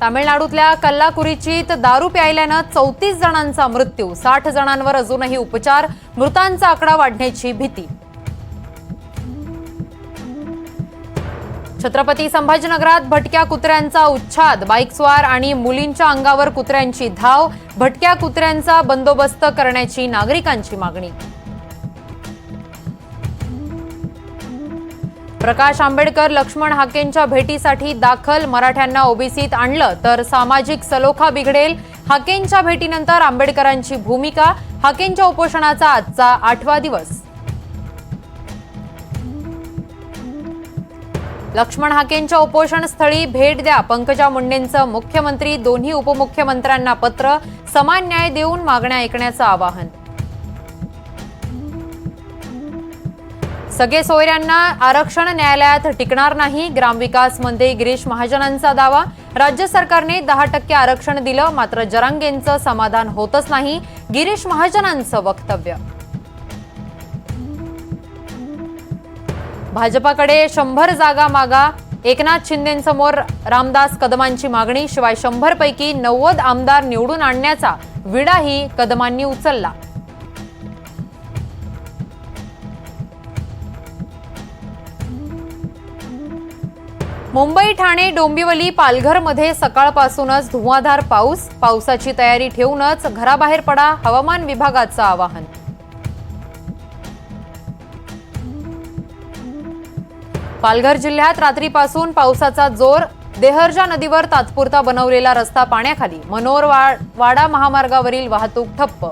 तामिळनाडूतल्या कल्लाकुरीचीत दारू प्यायल्यानं चौतीस जणांचा मृत्यू. साठ जणांवर अजूनही उपचार मृतांचा आकडा वाढण्याची भीती. छत्रपती संभाजीनगरात भटक्या कुत्र्यांचा उच्छाद बाईकस्वार आणि मुलींच्या अंगावर कुत्र्यांची धाव भटक्या कुत्र्यांचा बंदोबस्त करण्याची नागरिकांची मागणी. प्रकाश आंबेडकर लक्ष्मण हाकेंच्या भेटीसाठी दाखल मराठ्यांना ओबीसीत आणलं तर सामाजिक सलोखा बिघडेल. हाकेंच्या भेटीनंतर आंबेडकरांची भूमिका हाकेंच्या उपोषणाचा आजचा आठवा दिवस. लक्ष्मण हाकेंच्या उपोषणस्थळी भेट द्या. पंकजा मुंडेंचं मुख्यमंत्री दोन्ही उपमुख्यमंत्र्यांना पत्र समान न्याय देऊन मागण्या ऐकण्याचं आवाहन. सगळे सोयऱ्यांना आरक्षण न्यायालयात टिकणार नाही. ग्रामविकास मंत्री गिरीश महाजनांचा दावा. राज्य सरकारने दहा टक्के आरक्षण दिलं मात्र जरांगेंचं समाधान होतच नाही. गिरीश महाजनांचं वक्तव्य. भाजपाकडे शंभर जागा मागा. एकनाथ शिंदेसमोर रामदास कदमांची मागणी शिवाय शंभरपैकी नव्वद आमदार निवडून आणण्याचा विडाही कदमांनी उचलला. मुंबई ठाणे डोंबिवली पालघरमध्ये सकाळपासूनच धुवाधार पाऊस. पावसाची तयारी ठेवूनच घराबाहेर पडा हवामान विभागाचं आवाहन. पालघर जिल्ह्यात रात्रीपासून पावसाचा जोर. देहरजा नदीवर तात्पुरता बनवलेला रस्ता पाण्याखाली. मनोर वाडा महामार्गावरील वाहतूक ठप्प.